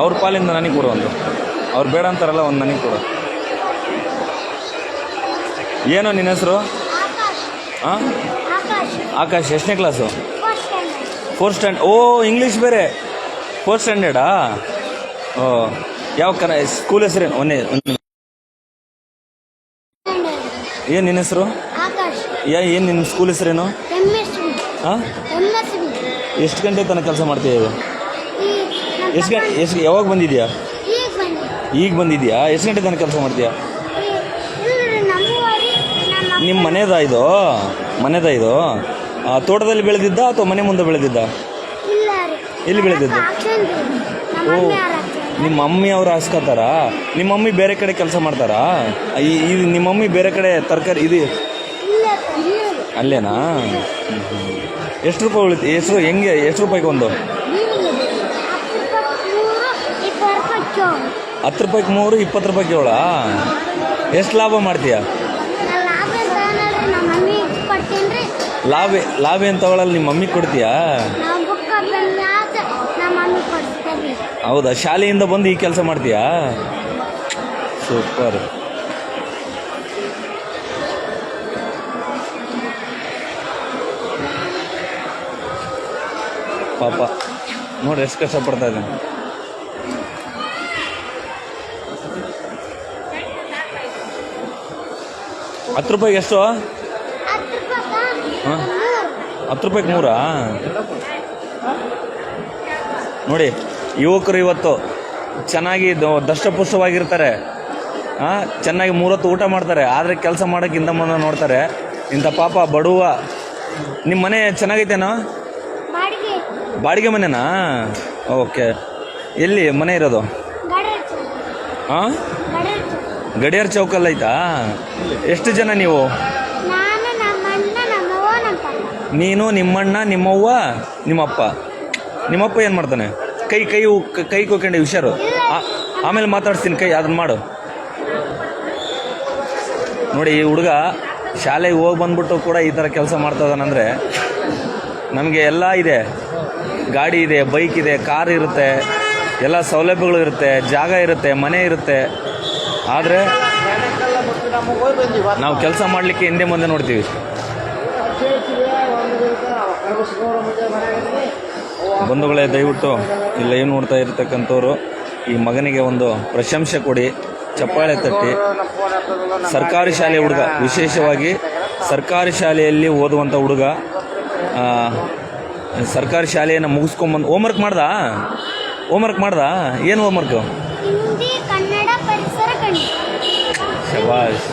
ಅವ್ರ ಪಾಲಿಂದ ನನಗೆ ಕೊಡು ಒಂದು. ಅವ್ರು ಬೇಡ ಅಂತಾರಲ್ಲ ಒಂದು ನನಗೆ ಕೊಡು. ಏನೋ ನಿನ್ನ ಹೆಸರು? ಆಕಾಶ್. ಹಾಂ ಆಕಾಶ್. ಎಷ್ಟನೇ class? Four standard fourth stand ಓ ಇಂಗ್ಲೀಷ್ ಬೇರೆ. ಫೋರ್ತ್ ಸ್ಟ್ಯಾಂಡರ್ಡಾ ಓ ಯಾವ ಕನ ಸ್ಕೂಲ್ ಹೆಸರೇನು ಒಂದೇ ಏನು ನಿನ್ನ ಹೆಸರು? ಯಾ ಏನು ನಿನ್ನ ಸ್ಕೂಲ್ ಹೆಸರೇನು ಹಾಂ ಎಷ್ಟು ಗಂಟೆ ತನಕ ಕೆಲಸ ಮಾಡ್ತೀಯ ಎಷ್ಟು ಗಂಟೆ ಎಷ್ಟು ಯಾವಾಗ ಬಂದಿದ್ಯಾ? ಈಗ ಬಂದೆ ಈಗ ಬಂದಿದ್ಯಾ? ಎಷ್ಟು ಗಂಟೆ ತನಕ ಕೆಲಸ ಮಾಡ್ತೀಯಾ? ನಿಮ್ಮ ಮನೆದಾ ಇದು? ಮನೆದ ಇದು? ಆ, ತೋಟದಲ್ಲಿ ಬೆಳೆದಿದ್ದ ಅಥವಾ ಮನೆ ಮುಂದೆ ಬೆಳೆದಿದ್ದ? ಎಲ್ಲಿ ಬೆಳೆದಿದ್ದ? ಓ? ನಿಮ್ಮ ಮಮ್ಮಿ ಅವ್ರು ಹಾಸ್ಕೋತಾರಾ? ನಿಮ್ಮ ಮಮ್ಮಿ ಬೇರೆ ಕಡೆ ಕೆಲಸ ಮಾಡ್ತಾರಾ? ಈ ಇದು ನಿಮ್ಮ ಮಮ್ಮಿ ಬೇರೆ ಕಡೆ ತರಕಾರಿ ಇದು ಅಲ್ಲೇನಾ? ಎಷ್ಟು ರೂಪಾಯಿ ಉಳಿತು? ಎಷ್ಟು ಹೆಂಗೆ ಎಷ್ಟು ರೂಪಾಯಿಗೆ ಒಂದು? ಹತ್ತು ರೂಪಾಯಿ ಮೂರು ಇಪ್ಪತ್ತು ರೂಪಾಯಿ ಹತ್ತು ರೂಪಾಯಿಗೆ ಮೂರು ಇಪ್ಪತ್ತು ರೂಪಾಯಿಗೆ ಏಳ ಎಷ್ಟು ಲಾಭ ಮಾಡ್ತೀಯ? ಲಾಭ ಲಾಭ ಏನು ತಗೊಳಲ್ಲ ನಿಮ್ಮ ಮಮ್ಮಿಗೆ ಕೊಡ್ತೀಯಾ? ಹೌದಾ? ಶಾಲೆಯಿಂದ ಬಂದು ಈ ಕೆಲಸ ಮಾಡ್ತೀಯಾ? ಸೂಪರ್. ಪಾಪ ನೋಡಿ ಎಷ್ಟು ಕಷ್ಟಪಡ್ತಾ ಇದ್ದಾನೆ. ಹತ್ತು ರೂಪಾಯಿಗೆ ಎಷ್ಟು? ಹಾಂ? ಹತ್ತು ರೂಪಾಯಿಗೆ ಮೂರಾ? ನೋಡಿ ಯುವಕರು ಇವತ್ತು ಚೆನ್ನಾಗಿ ದಷ್ಟಪುಷ್ಟವಾಗಿರ್ತಾರೆ. ಹಾಂ ಚೆನ್ನಾಗಿ ಮೂರೊತ್ತು ಊಟ ಮಾಡ್ತಾರೆ. ಆದರೆ ಕೆಲಸ ಮಾಡೋಕ್ಕೆ ಇಂದ ಮುಂದೆ ನೋಡ್ತಾರೆ. ಇಂಥ ಪಾಪ ಬಡವ ನಿಮ್ಮ ಮನೆ ಚೆನ್ನಾಗೈತೇನೋ? ಬಾಡಿಗೆ. ಮನೆನಾ? ಓಕೆ. ಎಲ್ಲಿ ಮನೆ ಇರೋದು? ಹಾಂ ಗಡಿಯಾರ ಚೌಕಲ್ಲಿ ಐತಾ ಎಷ್ಟು ಜನ ನೀವು? ನಾನು ನಿಮ್ಮಣ್ಣ ನಿಮ್ಮವ್ವ ನಿಮ್ಮಪ್ಪ. ನಿಮ್ಮಪ್ಪ. ಏನು ಮಾಡ್ತಾನೆ? ಕೈ ಕೈ ಕೈ ಕೊಯ್ಕೊಂಡು ಹುಷಾರು. ಆಮೇಲೆ ಮಾತಾಡ್ತೀನಿ ಕೈ ಅದನ್ನ ಮಾಡು. ನೋಡಿ ಈ ಹುಡುಗ ಶಾಲೆಗೆ ಹೋಗಿ ಬಂದ್ಬಿಟ್ಟು ಕೂಡ ಈ ಥರ ಕೆಲಸ ಮಾಡ್ತಾ ಇದ್ದಾನಂದರೆ ನಮಗೆ ಎಲ್ಲ ಇದೆ. ಗಾಡಿ ಇದೆ ಬೈಕ್ ಇದೆ ಕಾರ್ ಇರುತ್ತೆ. ಎಲ್ಲ ಸೌಲಭ್ಯಗಳು ಇರುತ್ತೆ ಜಾಗ ಇರುತ್ತೆ ಮನೆ ಇರುತ್ತೆ. ಆದರೆ ನಾವು ಕೆಲಸ ಮಾಡಲಿಕ್ಕೆ ಹಿಂದೆ ಮುಂದೆ ನೋಡ್ತೀವಿ. ಬಂಧುಗಳೇ ದಯವಿಟ್ಟು ಇಲ್ಲ ಏನು ನೋಡ್ತಾ ಇರತಕ್ಕಂಥವ್ರು ಈ ಮಗನಿಗೆ ಒಂದು ಪ್ರಶಂಸೆ ಕೊಡಿ ಚಪ್ಪಾಳೆ ತಟ್ಟಿ. ಸರ್ಕಾರಿ ಶಾಲೆ ಹುಡುಗ ವಿಶೇಷವಾಗಿ ಸರ್ಕಾರಿ ಶಾಲೆಯಲ್ಲಿ ಓದುವಂಥ ಹುಡುಗ. ಸರ್ಕಾರಿ ಶಾಲೆಯನ್ನು ಮುಗಿಸ್ಕೊಂಬಂದು ಹೋಮ್ವರ್ಕ್ ಮಾಡ್ದಾ? ಹೋಮ್ವರ್ಕ್ ಮಾಡ್ದಾ? ಏನು ಹೋಮ್ವರ್ಕು ಶಬಾಷ್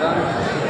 ಪಾಪ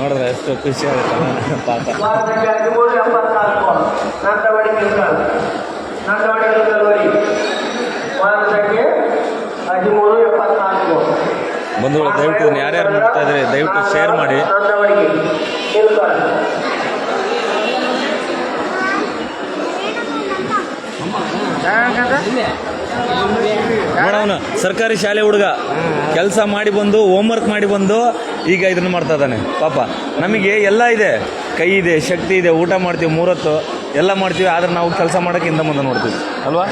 ನೋಡಿದ್ರೆ ಎಷ್ಟು ಖುಷಿ ಆಗುತ್ತೆ ಪಾಪ ಹದಿಮೂರು ಎಂಬತ್ನಾಲ್ಕು ನಂದವಾಡಿ ಕಿಲ್ಕಲ್. ನಂದವಾಡಿ ಕಿಲ್ಕಲ್ವರಿ ವಾರದಲ್ಲಿ ಹದಿಮೂರು ಎಪ್ಪತ್ನಾಲ್ಕು. ಬಂಧುಗಳು ದಯವಿಟ್ಟು ಇದನ್ನ ಯಾರ್ಯಾರು ನೋಡ್ತಾ ಇದ್ರೆ ದಯವಿಟ್ಟು ಶೇರ್ ಮಾಡಿ. ನಂದವಾಡಿ ಸರ್ಕಾರಿ ಶಾಲೆ ಹುಡುಗ. ಕೆಲಸ ಮಾಡಿ ಬಂದು ಹೋಮ್ವರ್ಕ್ ಮಾಡಿ ಬಂದು ಈಗ ಇದನ್ನು ಮಾಡ್ತಾ ಇದ್ದಾನೆ. ಪಾಪ, ನಮಗೆ ಎಲ್ಲ ಇದೆ. ಕೈ ಇದೆ, ಶಕ್ತಿ ಇದೆ, ಊಟ ಮಾಡ್ತೀವಿ, ಮೂರತ್ತು. ಎಲ್ಲ ಮಾಡ್ತೀವಿ, ಆದರೆ ನಾವು ಕೆಲಸ ಮಾಡೋಕೆ ಹಿಂದೆ ಮುಂದೆ ನೋಡ್ತೀವಿ. ಅಲ್ವಾ?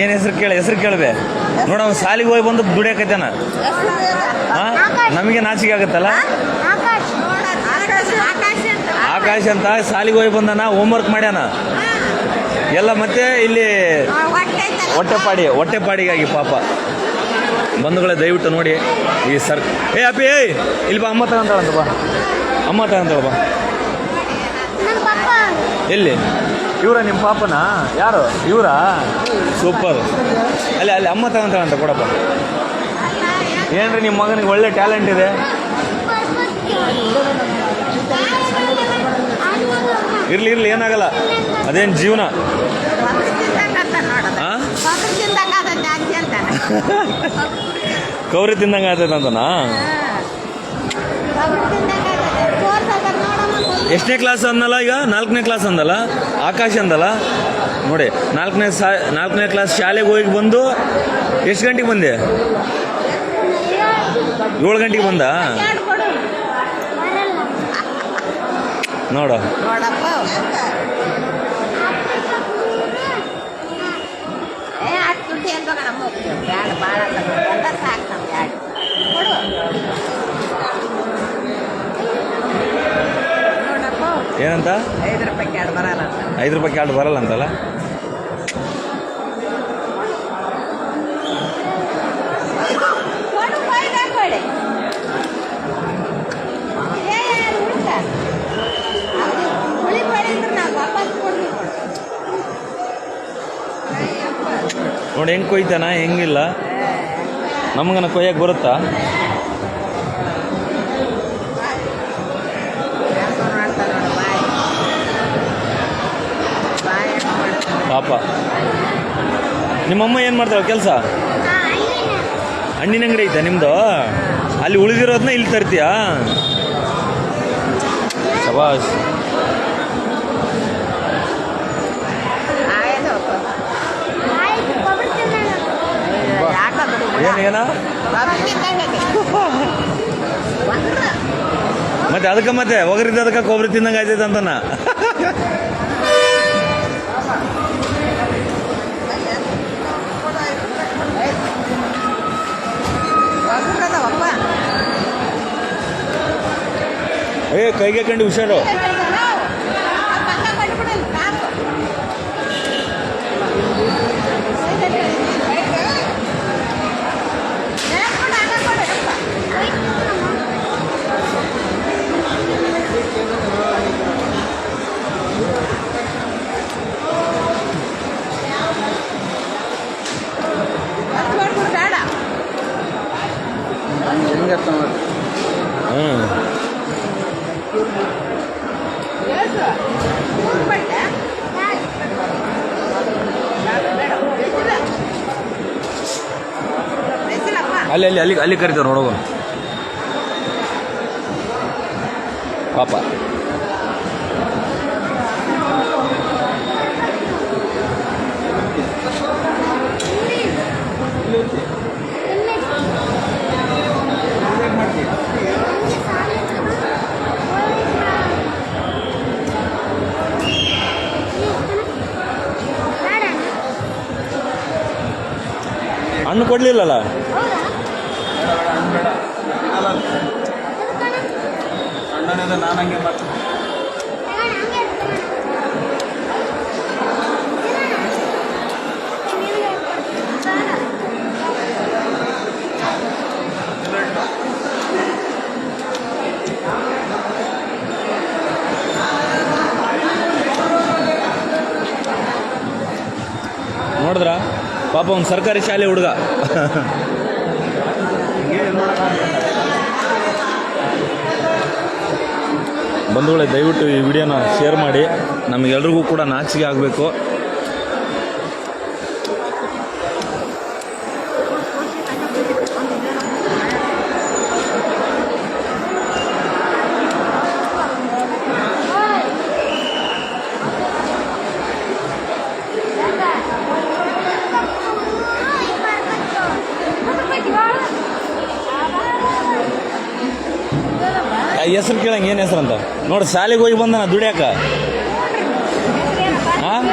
ಏನು ಹೆಸರು ಕೇಳ ಹೆಸರು ಕೇಳಬೆ. ನೋಡ ಅವ್ನು ಸಾಲಿಗೆ ಹೋಗಿ ಬಂದು ದುಡಿಯಾಕೈತೇನ ಹಾ? ನಮಗೆ ನಾಚಿಕೆ ಆಗುತ್ತಲ್ಲ? ಆಕಾಶ್. ಅಂತ. ಸಾಲಿಗೆ ಹೋಗಿ ಬಂದಾನ ಹೋಮ್ವರ್ಕ್ ಮಾಡ್ಯಾನ. ಎಲ್ಲ ಮತ್ತೆ ಇಲ್ಲಿ ಹೊಟ್ಟೆಪಾಡಿ ಹೊಟ್ಟೆಪಾಡಿಗಾಗಿ ಪಾಪ. ಬಂಧುಗಳೇ ದಯವಿಟ್ಟು ನೋಡಿ ಈ ಸರ್ ಏ ಅಪ್ಪಿ ಏಯ್ ಇಲ್ಲಿ ಬಾ ಅಮ್ಮ ತಗೊಂತಾಳಂತ ಬಾ. ಅಮ್ಮ ತಗೊಂತಾಳ ಬಾ. ಎಲ್ಲಿ? ಇವರ ನಿಮ್ಮ ಪಾಪನ? ಯಾರು? ಇವರ? ಸೂಪರ್. ಅಲ್ಲಿ ಅಲ್ಲಿ ಅಮ್ಮ ತಗೊಂತಾಳಂತ ಕೊಡಪ್ಪ. ಏನ್ರಿ ನಿಮ್ಮ ಮಗನಿಗೆ ಒಳ್ಳೆ ಟ್ಯಾಲೆಂಟ್ ಇದೆ? ಇರ್ಲಿ ಇರ್ಲಿ ಏನಾಗಲ್ಲ. ಅದೇನು ಜೀವನ? ಕೌರಿ ತಿಂದಂಗೆ ಆಗ್ತೈತೆ ಅಂತನಾ ಎಷ್ಟನೇ ಕ್ಲಾಸ್ ಅಂದಲ್ಲ ಈಗ? ನಾಲ್ಕನೇ ಕ್ಲಾಸ್ ಅಂದಲ್ಲ? ಆಕಾಶ ಅಂದಲ್ಲ? ನೋಡಿ, ನಾಲ್ಕನೇ ಸಾ, ನಾಲ್ಕನೇ ಕ್ಲಾಸ್ ಶಾಲೆಗೆ ಹೋಗಿ ಬಂದು ಎಷ್ಟು ಗಂಟೆಗೆ ಬಂದೆ? ಏಳು ಗಂಟೆಗೆ ಬಂದ? ನೋಡು. ಏನಂತ? ಐದು ರೂಪಾಯಿ ಎರಡು ಬರಲ್ಲ ಐದು ರೂಪಾಯಿ ಕ್ಯಾಟ್ ಬರಲ್ಲ ಅಂತಲ್ಲ? ನೋಡಿ ಹೆಂಗೆ ಕೊಯ್ತಾನ? ಹೆಂಗಿಲ್ಲ. ನಮಗನ ಕೊಯ್ಯಕ್ಕೆ ಬರುತ್ತಾ ಹೆಂಗ್ ಮಾಡ್ತಾರೆ ನೋಡು ಬಾಯಿ ಬಾಯಿ ಹೆಂಗ್ ಮಾಡ್ತಾರೆ ಪಾಪ. ನಿಮ್ಮಮ್ಮ ಏನು ಮಾಡ್ತಾಳೆ ಕೆಲಸ? ಹಣ್ಣಿನ ಅಂಗಡಿ ಐತೆ ನಿಮ್ಮದು ಅಲ್ಲಿ ಉಳಿದಿರೋದನ್ನ ಇಲ್ಲಿ ತರ್ತೀಯಾ? ಏನ ಮತ್ತೆ ಅದಕ್ಕೆ ಮತ್ತೆ ಒಗರಿದ್ದ ಅದಕ್ಕೆ ಕೊಬ್ಬರಿ ತಿಂದಂಗೆ ಆಯ್ತೈತೆ ಅಂತನ. ಏ ಕೈಗೆ ಕಂಡು ಹುಷಾರು. ಬೇಡ ಹೆಂಗೆ ನೋಡಿ ಹ್ಞೂ ಎಷ್ಟು ಮೂರು ಬಟ್ಟೆ ಬೇಡ ಬೇಡ ಬೇಸಿಲ್ಲಪ್ಪ ಅಲ್ಲಿ ಅಲ್ಲಿ ಅಲ್ಲಿ ಅಲ್ಲಿ ಕರಿತಾರೆ ನೋಡುವ ಪಾಪ. ಹಣ್ಣು ಕೊಡ್ಲಿಲ್ಲಲ್ಲ? ನಾನು ಹಂಗೆ ಮಾಡ್ತೀನಿ ನೋಡಿದ್ರ? ಪಾಪ ಒಂದು ಸರ್ಕಾರಿ ಶಾಲೆ ಹುಡುಗ. ಬಂಧುಗಳೇ, ದಯವಿಟ್ಟು ಈ ವಿಡಿಯೋನ ಶೇರ್ ಮಾಡಿ. ನಮಗೆಲ್ರಿಗೂ ಕೂಡ ನಾಚಿಕೆ ಆಗಬೇಕು. ಹೆಸರು ಕೇಳಂಗೆ ಏನು ಹೆಸರು ಅಂತ? ನೋಡಿ, ಶಾಲೆಗೆ ಹೋಗಿ ಬಂದನ ದುಡಿಯಾಕ. ಹಾಂ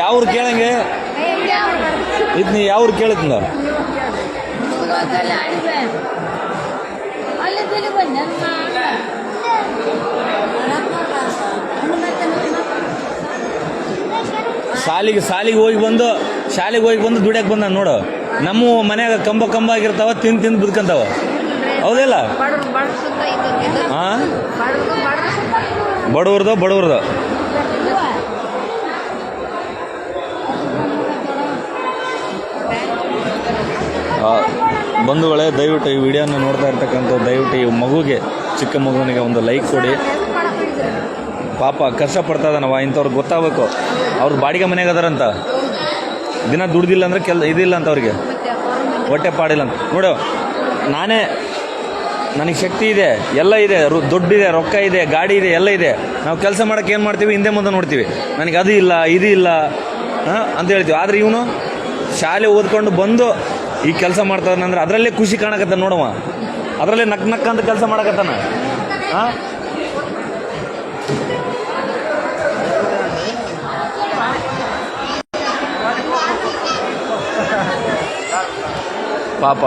ಯಾವ್ರು ಕೇಳಂಗೆ? ಇದನ್ನ ಯಾವ್ರು ಕೇಳಿದ್ನ? ಸಾಲಿಗೆ ಸಾಲಿಗೆ ಹೋಗಿ ಬಂದು ಶಾಲೆಗೆ ಹೋಗಿ ಬಂದು ದುಡಿಯಕ್ಕೆ ಬಂದ ನೋಡು. ನಮ್ಮ ಮನೆಯಾಗ ಕಂಬ ಕಂಬ ಆಗಿರ್ತಾವ, ತಿಂದು ತಿಂದು ಬದುಕಂತಾವ. ಹೌದಿಲ್ಲ? ಬಡವ್ರದ ಬಡವ್ರದ. ಬಂಧುಗಳೇ, ದಯವಿಟ್ಟು ಈ ವಿಡಿಯೋನ ನೋಡ್ತಾ ಇರ್ತಕ್ಕಂಥ ದಯವಿಟ್ಟು ಈ ಮಗುಗೆ, ಚಿಕ್ಕ ಮಗುವಿಗೆ ಒಂದು ಲೈಕ್ ಕೊಡಿ. ಪಾಪ ಕಷ್ಟಪಡ್ತಾ ಇದ್ದಾನವ ಇಂಥವ್ರಿಗೆ ಗೊತ್ತಾಗಬೇಕು. ಅವ್ರು ಬಾಡಿಗೆ ಮನೆಗೆ ಅದಾರಂತ. ದಿನ ದುಡ್ದಿಲ್ಲ ಅಂದ್ರೆ ಕೆಲ್ ಇದಿಲ್ಲ ಅಂತ ಅವ್ರಿಗೆ. ಹೊಟ್ಟೆ ಪಾಡಿಲ್ಲ ಅಂತ. ನೋಡು ನಾನೇ ನನಗೆ ಶಕ್ತಿ ಇದೆ ಎಲ್ಲ ಇದೆ ರು- ದುಡ್ಡಿದೆ ರೊಕ್ಕ ಇದೆ ಗಾಡಿ ಇದೆ ಎಲ್ಲ ಇದೆ. ನಾವು ಕೆಲಸ ಮಾಡೋಕ್ಕೆ ಏನು ಮಾಡ್ತೀವಿ? ಹಿಂದೆ ಮುಂದೆ ನೋಡ್ತೀವಿ. ನನಗೆ ಅದು ಇಲ್ಲ ಇದು ಇಲ್ಲ ಹಾಂ ಅಂತ ಹೇಳ್ತೀವಿ. ಆದರೆ ಇವನು ಶಾಲೆ ಓದ್ಕೊಂಡು ಬಂದು ಈ ಕೆಲಸ ಮಾಡ್ತಾನಂದ್ರೆ ಅದರಲ್ಲೇ ಖುಷಿ ಕಾಣಕತ್ತ ನೋಡವ ಅದರಲ್ಲೇ ನಕ್ ನಕ್ಕ ಅಂತ ಕೆಲಸ ಮಾಡಕತ್ತಾನ. ಹಾಂ? ಪಾಪ